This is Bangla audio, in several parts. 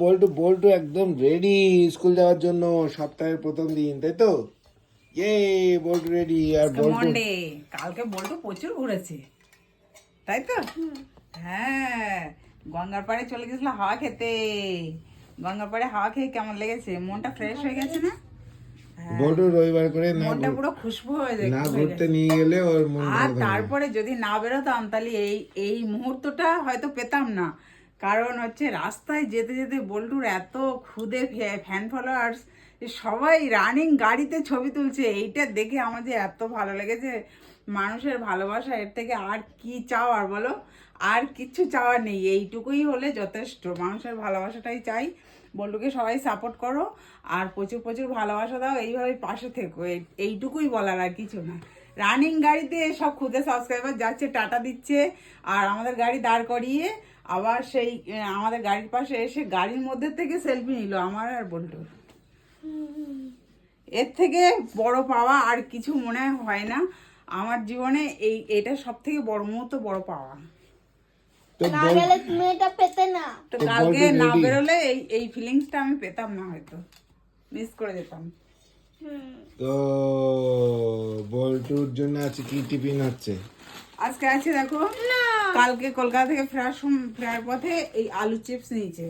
বল্টু বল্টু একদম রেডি স্কুল যাওয়ার জন্য সপ্তাহের প্রথম দিন তাই তো? ইয়ে বল্টু রেডি আর বল্টু কালকে বল্টু প্রচুর ঘুরেছে তাই তো? হ্যাঁ গঙ্গার পাড়ে চলে গেছিল হাওয়া খেতে গঙ্গার পাড়ে হাওয়া খেয়ে কেমন লেগেছে? মনটা ফ্রেশ হয়ে গেছে না? হ্যাঁ, বল্টু রবিবার করে না মনটা পুরো খুশবু হয়ে যায় না ঘুরতে নিয়ে গেলে ওর মন আর। তারপরে যদি না বেরোতাম তাহলে এই এই মুহূর্তটা হয়তো পেতাম না। কারণ হচ্ছে রাস্তায় যেতে যেতে বল্টুর এত খুদে ফ্যান ফলোয়ার্স সবাই রানিং গাড়িতে ছবি তুলছে। এইটা দেখে আমার যে এত ভালো লেগেছে। মানুষের ভালোবাসা, এর থেকে আর কি চাওয়ার বলো? আর কিচ্ছু চাওয়ার নেই। এইটুকুই হলে যথেষ্ট। মানুষের ভালোবাসাটাই চাই। বল্টুকে সবাই সাপোর্ট করো। আর প্রচুর প্রচুর ভালোবাসা দাও। এইভাবে পাশে থেকো। এই- এইটুকুই বলার আর কিছু না। রানিং গাড়িতে সব খুদে সাবস্ক্রাইবার যাচ্ছে, টাটা দিচ্ছে। আর আমাদের গাড়ি দাঁড় করিয়ে আবার সেই আমাদের গাড়ির পাশে এসে গাড়ির মধ্যে থেকে সেলফি নিল আমার আর বল্টুর এর থেকে বড় পাওয়া আর কিছু মনে হয় না। আমার জীবনে এই এটা সব থেকে বড় মুহূর্ত বড় পাওয়া। তো কালকে না বেরোলে এই এই ফিলিংসটা আমি পেতাম না হয়তো। মিস করে যেতাম। তো বল্টুর জন্য আছে কি টিফিন হচ্ছে? আজকে আছে দেখো কালকে কলকাতা থেকে ফেরার ফেরার পথে এই আলু চিপস নিয়েছে।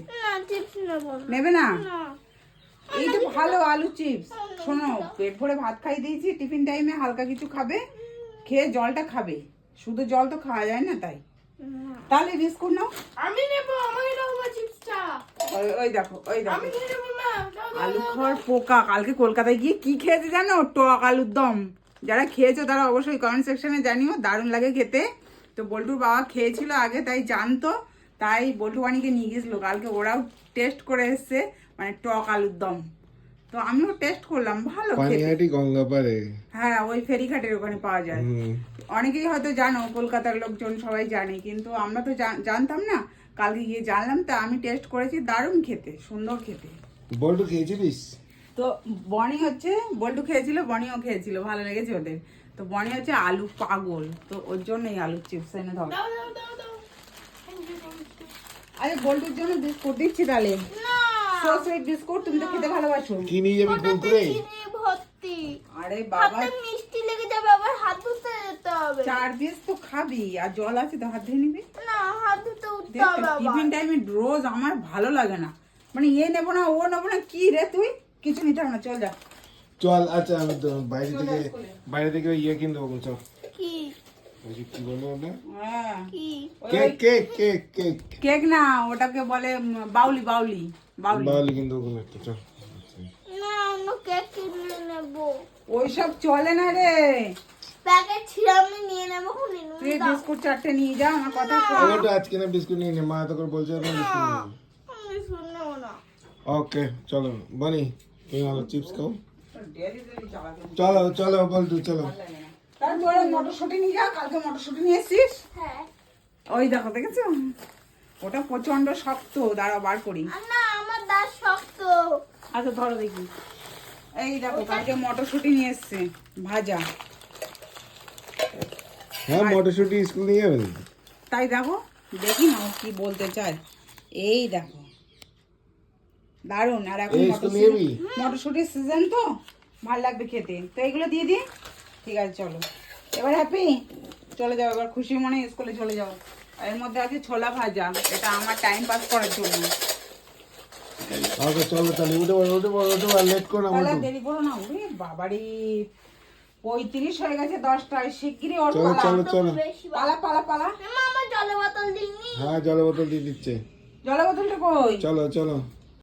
নেব না। না? এইটা ভালো আলু চিপস। শোনো পেট ভরে ভাত খাই দিয়েছি টিফিন টাইমে হালকা কিছু খাবে খেয়ে জলটা খাবে। শুধু জল তো খাওয়া যায় না তাই। তাহলে বিস্কুট নাও। আমি নেব আমাকে দাও চিপসটা। ওই ওই দেখো ওই দেখো। আমি নেব না। আলু খাওয়ার পোকা কালকে কলকাতায় গিয়ে কি খেয়েছে জানো? টক আলুর দম। যারা খেয়েছো তারা অবশ্যই কমেন্ট সেকশনে জানিও দারুণ লাগে খেতে। তো বল্টুর বাবা খেয়েছিল আগে তাই জানতো তাই বল্টু বাণীকে নিয়ে গেছিল। কালকে ওরাও টেস্ট করে এসছে মানে টক আলুর দম। তো আমিও টেস্ট করলাম ভালো খেতে। পানিহাটি গঙ্গাপাড়ে। হ্যাঁ ওই ফেরিঘাটের ওখানে পাওয়া যায়। অনেকেই হয়তো জানো কলকাতার লোকজন সবাই জানে কিন্তু আমরা তো জানতাম না। কালকে গিয়ে জানলাম তা আমি টেস্ট করেছি দারুণ খেতে সুন্দর খেতে। বল্টু খেয়েছিলিস? তো বনি হচ্ছে বল্টু খেয়েছিল বনিও খেয়েছিল ভালো লেগেছে ওদের। তো বনি হচ্ছে আলু পাগল তো ওর জন্যই আলু চিপস এনে ধর। দাও দাও দাও দাও। আরে বল্টুর জন্য বিস্কুট দিচ্ছি তাহলে। সো সুইট বিস্কুট তুমি তো খেতে ভালোবাসো। কি নিয়ে যাবি ভর্তি। আরে বাবা। মিষ্টি লেগে যাবে আবার হাত ধুতে যেতে হবে। চার পিস তো খাবি আর জল আছে তো হাত ধুয়ে নিবি। না হাত ধুতে উঠতে হবে টিফিন টাইমে রোজ আমার ভালো লাগে না। মানে এ নেব না ও নেব না কি রে তুই? কিছু নিতে হবে না চল যা। চল আচ্ছা আমি তো বাইরে থেকে বাইরে থেকে ওই ইয়ে কিনতে পাবো চল। কি? ওই কি বলব ওটা? হ্যাঁ। Cake cake cake cake. Cake না ওটাকে বলে বাউলি বাউলি বাউলি। বাউলি কিনতে পাবো একটা চল। না অন্য কেক কিনে নেব। ওইসব চলে না রে। প্যাকেট ছিঁড়ে আমি নিয়ে নেব খুনি তুই বিস্কুট চারটে নিয়ে যা আমার কথা শোন। আজকে না বিস্কুট নিয়ে নে মা তো করে বলছে বিস্কুট না। ওকে চলো বনি। তুমি ভালো চিপস খাও। চলো চলো বল্টু চলো। তার তোরা মটরশুঁটি নিয়ে যা কালকে মটরশুঁটি নিয়ে এসছিস? হ্যাঁ। ওই দেখো দেখেছ? ওটা প্রচণ্ড শক্ত দাঁড়া বার করি। না আমার দাঁত শক্ত। আচ্ছা ধরো দেখি। এই দেখো কালকে মটরশুঁটি নিয়ে এসছে ভাজা। হ্যাঁ মটরশুটি স্কুল নিয়ে যাবে তাই দেখো দেখি না কি বলতে চায়। এই দেখো। দারুণ আর এখন মটরশুঁটির সিজন তো ভালো লাগবে খেতে। তো এগুলো দিয়ে দিই? ঠিক আছে চলো। এবার হ্যাপি চলে যাও এবার খুশি মনে স্কুলে চলে যাও। আর এর মধ্যে আছে ছোলা ভাজা এটা আমার টাইম পাস করার জন্য। ওকে চলো তাহলে উঠে পড়ো উঠে পড়ো উঠে পড়ো লেট করো না তাহলে বল্টু দেরি করো না উরে বাবারি। পঁয়ত্রিশ হয়ে গেছে দশটায় শিগগিরই ওর চলো চলো চলো। পালা পালা পালা। মা জলের বোতল দিইনি। হ্যাঁ জল বোতল দিয়ে দিচ্ছে। জলের বোতলটা কই? চলো চলো।